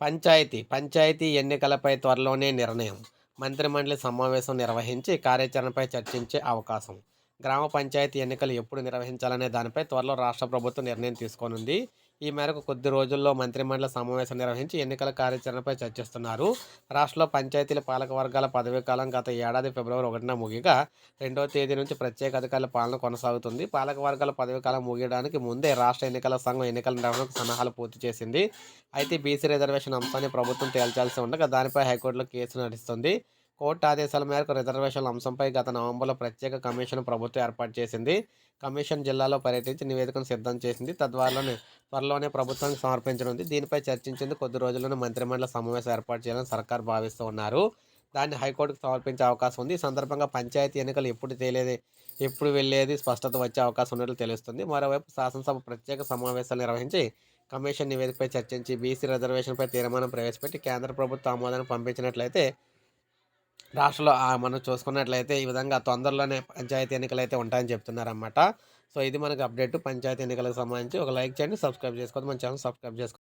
పంచాయతీ పంచాయతీ ఎన్నికలపై త్వరలోనే నిర్ణయం. మంత్రిమండలి సమావేశం నిర్వహించి కార్యాచరణపై చర్చించే అవకాశం. గ్రామ పంచాయతీ ఎన్నికలు ఎప్పుడు నిర్వహించాలనే దానిపై త్వరలో రాష్ట్ర ప్రభుత్వం నిర్ణయం తీసుకోనుంది. ఈ మేరకు కొద్ది రోజుల్లో మంత్రిమండలి సమావేశం నిర్వహించి ఎన్నికల కార్యాచరణపై చర్చిస్తున్నారు. రాష్ట్రంలో పంచాయతీల పాలక వర్గాల పదవీ కాలం గత ఏడాది ఫిబ్రవరి ఒకటిన ముగిగా రెండవ తేదీ నుంచి ప్రత్యేక అధికారుల పాలన కొనసాగుతుంది. పాలక వర్గాల పదవీ కాలం ముగియడానికి ముందే రాష్ట్ర ఎన్నికల సంఘం ఎన్నికల నిర్వహణకు సన్నాహాలు పూర్తి చేసింది. అయితే బీసీ రిజర్వేషన్ అంశాన్ని ప్రభుత్వం తేల్చాల్సి ఉండగా దానిపై హైకోర్టులో కేసు నడుస్తుంది. కోర్టు ఆదేశాల మేరకు రిజర్వేషన్ల అంశంపై గత నవంబర్లో ప్రత్యేక కమిషన్ ప్రభుత్వం ఏర్పాటు చేసింది. కమిషన్ జిల్లాలో పర్యటించి నివేదికను సిద్ధం చేసింది. తద్వారానే త్వరలోనే ప్రభుత్వానికి సమర్పించనుంది. దీనిపై చర్చించేందుకు కొద్ది రోజుల్లోనే మంత్రిమండలి సమావేశం ఏర్పాటు చేయాలని సర్కార్ భావిస్తూ ఉన్నారు. దాన్ని హైకోర్టుకు సమర్పించే అవకాశం ఉంది. ఈ సందర్భంగా పంచాయతీ ఎన్నికలు ఎప్పుడు తేలేది ఎప్పుడు వెళ్ళేది స్పష్టత వచ్చే అవకాశం ఉన్నట్లు తెలుస్తుంది. మరోవైపు శాసనసభ ప్రత్యేక సమావేశాలు నిర్వహించి కమిషన్ నివేదికపై చర్చించి బీసీ రిజర్వేషన్పై తీర్మానం ప్రవేశపెట్టి కేంద్ర ప్రభుత్వ ఆమోదాన్ని పంపించినట్లయితే రాష్ట్రంలో మనం చూసుకున్నట్లయితే ఈ విధంగా తొందరలోనే పంచాయతీ ఎన్నికలు అయితే ఉంటాయని చెప్తున్నారన్నమాట. సో ఇది మనకు అప్డేట్. పంచాయతీ ఎన్నికలకు సంబంధించి ఒక లైక్ చేయండి సబ్స్క్రైబ్ చేసుకోండి మన ఛానల్ సబ్స్క్రైబ్ చేసుకోండి